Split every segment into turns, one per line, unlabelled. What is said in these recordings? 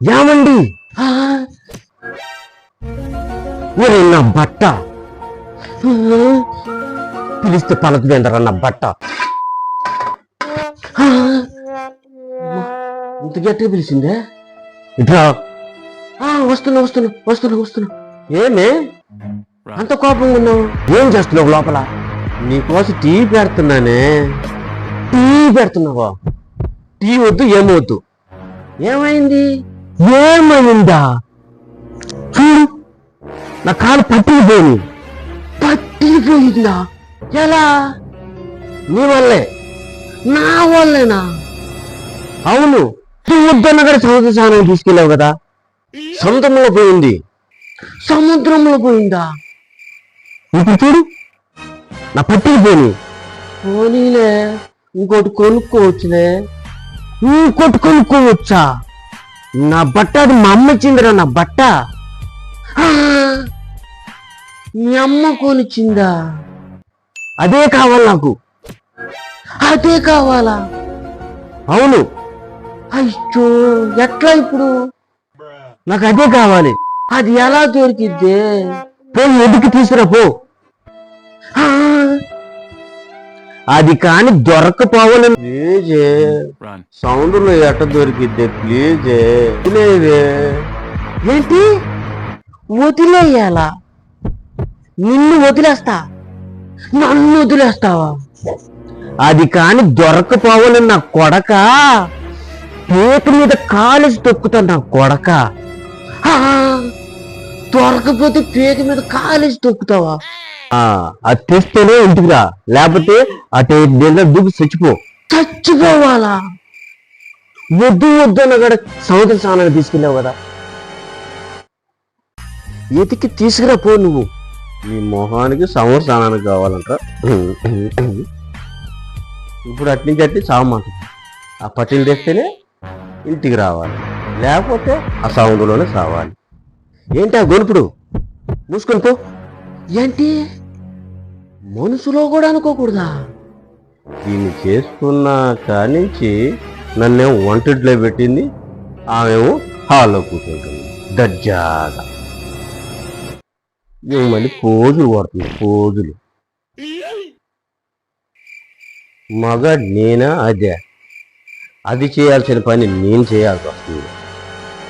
ఏమండి ఒరే నా బట్ట. పిలిస్తే పలకదేందరా నా బట్ట? ఇంత గట్టిగా పిలిచిందే? ఇట్రా ఆ, వస్తున్నా వస్తున్నా వస్తున్నా వస్తున్నా. ఏమే? అంత కోపంగా ఉన్నావు? ఏం చేస్తున్నావు లోపల? నీకోసం టీ పెడుతున్నానే. టీ పెడుతున్నావా? టీ వద్దు ఏమవద్దు ఏమైంది? ఏమైందా చూడు నా కాలు పట్టిపోయింది. పట్టిపోయిందా? ఎలా? నీ వల్లే. నా వల్లేనా? అవును వద్దన్న కూడా సముద్ర స్నానం తీసుకెళ్ళావు కదా? సముద్రంలో పోయింది. సముద్రంలో పోయిందా? ఇప్పుడు చూడు నా పట్టికి పోని పోనీలే ఇంకోటి కొనుక్కోవచ్చులే. ఇంకోటి కొనుక్కోవచ్చా? నా బట్ట అది మా అమ్మ ఇచ్చిందిరా నా బట్ట. మీ అమ్మ కొనిచ్చిందా? అదే కావాలి నాకు. అదే కావాలా? అవును. అయ్యో ఎట్లా ఇప్పుడు? నాకు అదే కావాలి. అది ఎలా దొరికిద్దే? పోయి ఎదుకు తీసుకురా పో. అది కాని దొరకపోవాలి. ప్లీజే.
Run.
సౌండ్లో ఎట్ట దొరికిద్దే? ప్లీజే. వదిలేవే. ఏంటి? వదిలేయాలా? నిన్ను వదిలేస్తా. నన్ను వదిలేస్తావా? అది కాని దొరకపోవాలి నా కొడక. పీక మీద కాలేసి తొక్కుతా నా కొడక. దొరకపోతే పీక మీద కాలేసి తొక్కుతావా? అది తెస్తేనే ఇంటికి రా లేకపోతే అటు నిన్న దూకి చచ్చిపో. చచ్చిపోవాలా? వద్దు వద్దు అన్న కూడా సముద్ర స్నానానికి తీసుకెళ్ళావు కదా. ఎతికి తీసుకురా పో నువ్వు. నీ మొహానికి సముద్ర స్నానానికి కావాలంట. ఇప్పుడు అట్నుంచి అట్ని చావమాట ఆ పట్టిలు తెస్తేనే ఇంటికి రావాలి. లేకపోతే ఆ సముద్రంలోనే సావాలి. ఏంటి ఆ గొనుపుడు? మూసుకొని పో. ఏంటి? మనసులో కూడా అనుకోకూడదా? దీన్ని చేసుకున్న కానించి నన్నేమో వంటింట్లో పెట్టింది? ఆమెమో హాల్లో కూర్చుంటుంది. దర్జాగా. నేను మళ్ళీ పోజులు కొడుతుంది పోజులు. మగ నేనా? అదే. అది చేయాల్సిన పని నేను చేయాల్సి వస్తుంది.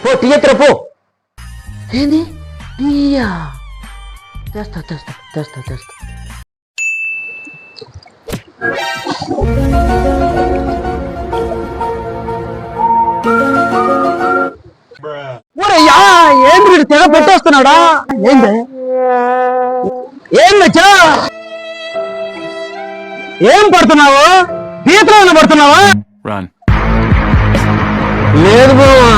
పో టీయత్ర పో. ఏంది? టీయా తెస్తా తెస్తా తెస్తా తెస్తా
ఊరయ్యా ఏం వీడు తెగ పెట్టేస్తున్నాడా? ఏంది? ఏం నచ్చా ఏం పడుతున్నావు? పీతలో పడుతున్నావా.
లేదు మావా.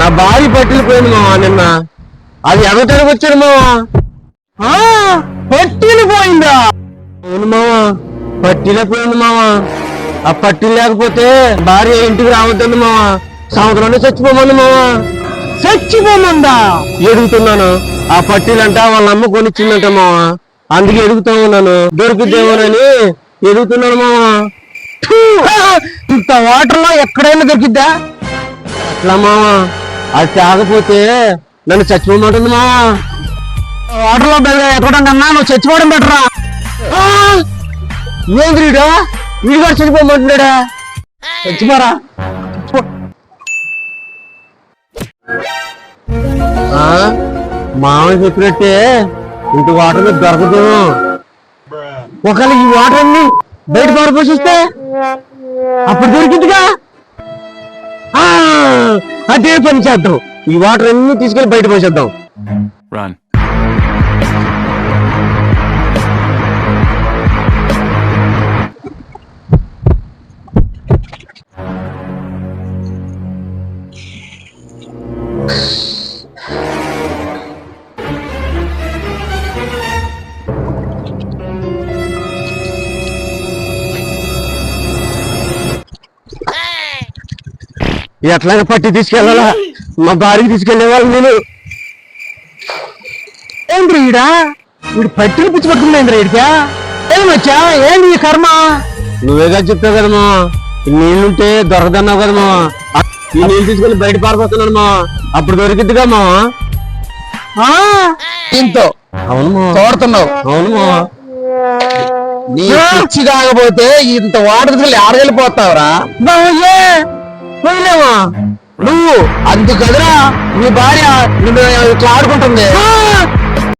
నా భార్య పట్టిలిపోయింది మావా నిన్న. అది ఎగటానికి వచ్చాడు మావా?
పట్టిందా
అవును మావా. పట్టినప్పుడు మావా. ఆ పట్టి లేకపోతే భార్య ఇంటికి రావద్దండి మావా. సంవత్సరంలో చచ్చిపోమంది మావా.
చచ్చిపోమందా?
ఎడుగుతున్నాను ఆ పట్టీలంట వాళ్ళ అమ్మ కొనిచ్చిందంట మావా. అందుకే ఎదుగుతా ఉన్నాను. దొరుకుద్దేమోనని ఎదుగుతున్నాను మావా.
ఇంత వాటర్లో ఎక్కడైనా దొరికిద్దా?
అట్లా మావా. అది తాగపోతే నన్ను చచ్చిపోమంటుంది మావా.
వాటర్లో ఎక్కడం కన్నా నువ్వు చచ్చిపోవడం బెటరా
ఏంది వీడు వీడు కూడా చచ్చిపోమంటున్నాడా?
చచ్చిపోరా.
ఆ? చెప్పినట్టే ఇంటి వాటర్ మీద దొరకదు. ఒకవేళ ఈ వాటర్ అన్ని బయట పారిపోసిస్తే అప్పుడు దొరికిందిగా ఆ! అదే పని చేద్దాం. ఈ వాటర్ అన్ని తీసుకెళ్ళి బయట పోసేద్దాం. ఎట్లాగ పట్టి తీసుకెళ్ళాలా? మా భార్యకి తీసుకెళ్ళే వాళ్ళు నేను.
ఏంద్ర ఈడ? వీడు పట్టిలు పిచ్చి పట్టుకుంది ఈడికా? ఏం వచ్చా? ఏంది ఈ కర్మ?
నువ్వేగా చెప్తావు కదా మా నీళ్ళుంటే దొరకదన్నావు కదా మా ఈ నీళ్ళు తీసుకొని బయట పారిపోతున్నాను మా అప్పుడు దొరికిద్దిగా మా
ఆ, దీంతో
అవును
తోడుతున్నావు.
అవును
నీ పిచ్చి కాకపోతే ఇంత వాటర్ తీసుకెళ్ళి ఆడగలిపోతావురా
పోయినావా
నువ్వు అందుకదరా నీ భార్య నిన్ను ఇట్లా ఆడుకుంటుంది